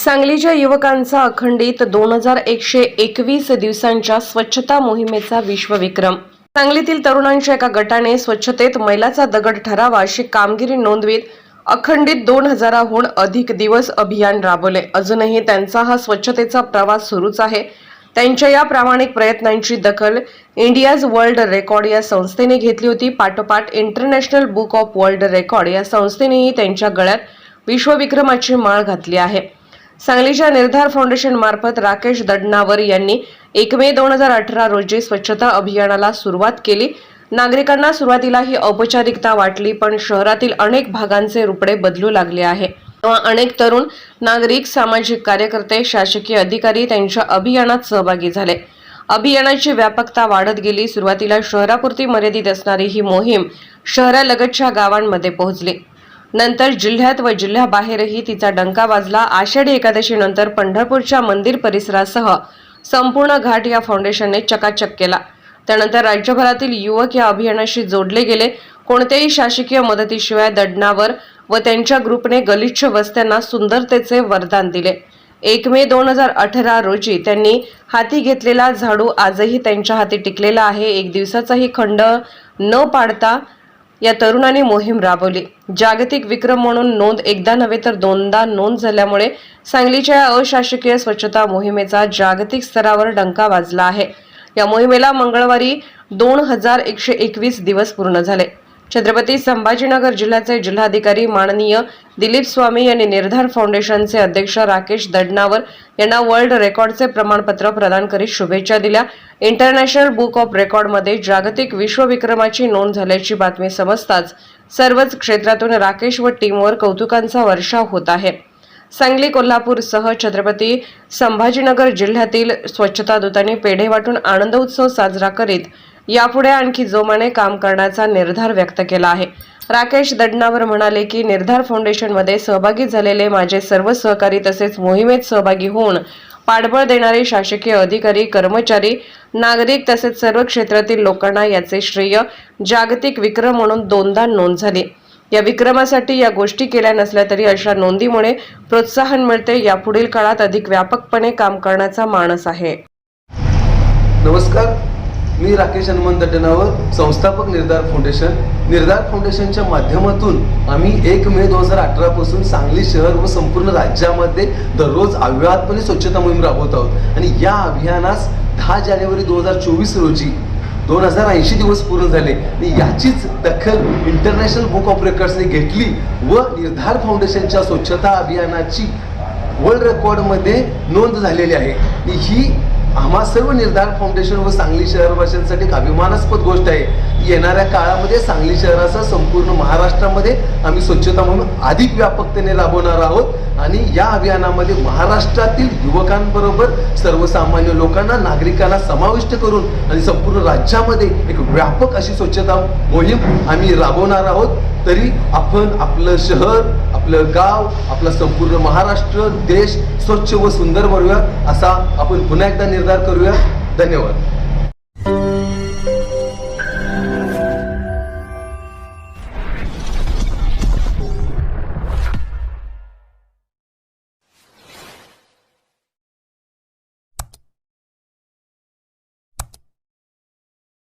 सांगलीच्या युवकांचा अखंडित दोन हजार एकशे एकवीस दिवसांच्या स्वच्छता मोहिमेचा विश्वविक्रम. सांगलीतील तरुणांच्या एका गटाने स्वच्छतेत मैलाचा दगड ठरावा अशी कामगिरी नोंदवीत अखंडित दोन हजाराहून अधिक दिवस अभियान राबवले. अजूनही त्यांचा हा स्वच्छतेचा प्रवास सुरूच आहे. त्यांच्या या प्रामाणिक प्रयत्नांची दखल इंडियाज वर्ल्ड रेकॉर्ड या संस्थेने घेतली होती. पाठोपाठ international book of world record या संस्थेनेही त्यांच्या गळ्यात विश्वविक्रमाची माळ घातली आहे. सांगलीच्या निर्धार फाउंडेशन मार्फत राकेश दडनावर यांनी एक मे दोन हजार अठरा रोजी स्वच्छता अभियानाला सुरुवात केली. नागरिकांना सुरुवातीला ही औपचारिकता वाटली पण शहरातील अनेक भागांचे रुपडे बदलू लागले आहे. तेव्हा अनेक तरुण नागरिक सामाजिक कार्यकर्ते शासकीय अधिकारी त्यांच्या अभियानात सहभागी झाले. अभियानाची व्यापकता वाढत गेली सुरुवातीला शहरापुरती मर्यादित असणारी ही मोहीम शहरालगतच्या गावांमध्ये पोहोचली. नंतर जिल्ह्यात व जिल्ह्याबाहेरही तिचा डंका वाजला. आषाढी एकादशीनंतर पंढरपूरच्या मंदिर परिसरासह संपूर्ण घाट या फाउंडेशनने चकाचक केला. त्यानंतर राज्यभरातील युवक या अभियानाशी जोडले गेले. कोणत्याही शासकीय मदतीशिवाय दडणावर व त्यांच्या ग्रुपने गलिच्छ वस्त्यांना सुंदरतेचे वरदान दिले. एक मे दोन हजार अठरा रोजी त्यांनी हाती घेतलेला झाडू आजही त्यांच्या हाती टिकलेला आहे. एक दिवसाचाही खंड न पाडता या तरुणाने मोहीम राबवली. जागतिक विक्रम म्हणून नोंद एकदा नव्हे तर दोनदा नोंद झाल्यामुळे सांगलीच्या या अशासकीय स्वच्छता मोहिमेचा जागतिक स्तरावर डंका वाजला आहे. या मोहिमेला मंगळवारी दोन हजार एकशे एकवीस दिवस पूर्ण झाले. छत्रपती संभाजीनगर जिल्ह्याचे जिल्हाधिकारी माननीय दिलीप स्वामी यांनी निर्धार फाउंडेशनचे अध्यक्ष राकेश दडनावर यांना वर्ल्ड रेकॉर्डचे प्रमाणपत्र प्रदान करीत शुभेच्छा दिल्या. इंटरनॅशनल बुक ऑफ रेकॉर्डमध्ये जागतिक विश्वविक्रमाची नोंद झाल्याची बातमी समजताच सर्वच क्षेत्रातून राकेश व टीमवर कौतुकांचा वर्षाव होत आहे. सांगली कोल्हापूरसह छत्रपती संभाजीनगर जिल्ह्यातील स्वच्छता दूतांनी पेढे वाटून आनंद उत्सव साजरा करीत यापुढे आणखी जोमाने काम करण्याचा निर्धार व्यक्त केला आहे. राकेश दडनावर म्हणाले की निर्धार फाउंडेशनमध्ये सहभागी झालेले माझे सर्व सहकारी तसेच मोहिमेत सहभागी होऊन पाठबळ देणारे शासकीय अधिकारी कर्मचारी नागरिक तसेच सर्व क्षेत्रातील लोकांना याचे श्रेय जागतिक विक्रम म्हणून दोनदा नोंद झाली. या विक्रमासाठी या गोष्टी केल्या नसल्या तरी अशा नोंदीमुळे प्रोत्साहन मिळते. यापुढील काळात अधिक व्यापकपणे काम करण्याचा मानस आहे. नमस्कार. मी राकेश हनुमान दटनावर संस्थापक निर्धार फाउंडेशन निर्धार फाउंडेशनच्या माध्यमातून आम्ही एक मे दोन हजार अठरा पासून सांगली शहर व संपूर्ण राज्यामध्ये दररोज अव्याहतपणे स्वच्छता मोहीम राबवत आहोत. आणि या अभियानास दहा जानेवारी दोन हजार चोवीस रोजी दोन हजार ऐंशी दिवस पूर्ण झाले. आणि याचीच दखल इंटरनॅशनल बुक ऑफ रेकॉर्ड्सने घेतली व निर्धार फाउंडेशनच्या स्वच्छता अभियानाची वर्ल्ड रेकॉर्डमध्ये नोंद झालेली आहे. ही आम्हा सर्व निर्धार फाउंडेशन व सांगली शहरवासियांसाठी एक अभिमानास्पद गोष्ट आहे. येणाऱ्या काळामध्ये सांगली शहरासह संपूर्ण महाराष्ट्रामध्ये आम्ही स्वच्छता म्हणून अधिक व्यापकतेने राबवणार आहोत. आणि या अभियानामध्ये महाराष्ट्रातील युवकांबरोबर सर्वसामान्य लोकांना नागरिकांना समाविष्ट करून आणि संपूर्ण राज्यामध्ये एक व्यापक अशी स्वच्छता मोहीम आम्ही राबवणार आहोत. तरी आपण आपलं शहर आपलं गाव आपला संपूर्ण महाराष्ट्र देश स्वच्छ व सुंदर बनवूया असा आपण पुन्हा एकदा निर्धार करूया. धन्यवाद.